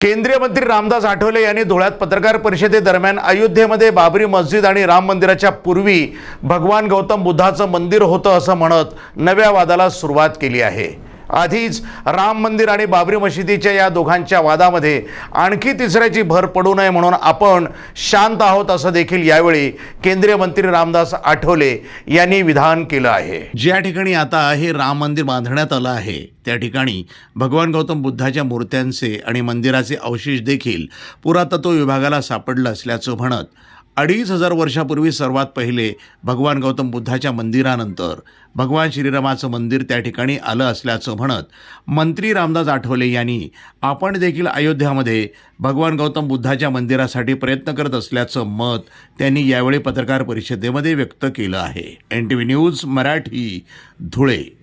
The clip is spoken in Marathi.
केंद्रीय मंत्री रामदास आठवले यांनी धुळ्यात पत्रकार परिषदेदरम्यान अयोध्येमध्ये बाबरी मस्जिद आणि राम मंदिराच्या पूर्वी भगवान गौतम बुद्धाचं मंदिर होतं असं म्हणत नव्या वादाला सुरुवात केली आहे. आधीच राम मंदिर आणि बाबरी मशिदीच्या या दोघांच्या वादामध्ये आणखी तिसऱ्याची भर पडू नये म्हणून आपण शांत आहोत असं देखील यावेळी केंद्रीय मंत्री रामदास आठवले यांनी विधान केलं आहे. ज्या ठिकाणी आता हे राम मंदिर बांधण्यात आलं आहे त्या ठिकाणी भगवान गौतम बुद्धाच्या मूर्त्यांचे आणि मंदिराचे अवशेष देखील पुरातत्व विभागाला सापडलं असल्याचं म्हणत अडीच हजार वर्षापूर्वी सर्वात पहिले भगवान गौतम बुद्धाच्या मंदिरानंतर भगवान श्रीरामाचं मंदिर त्या ठिकाणी आलं असल्याचं म्हणत मंत्री रामदास आठवले यांनी आपण देखील अयोध्यामध्ये भगवान गौतम बुद्धाच्या मंदिरासाठी प्रयत्न करत असल्याचं मत त्यांनी यावेळी पत्रकार परिषदेमध्ये व्यक्त केलं आहे. N T V news Marathi Dhule.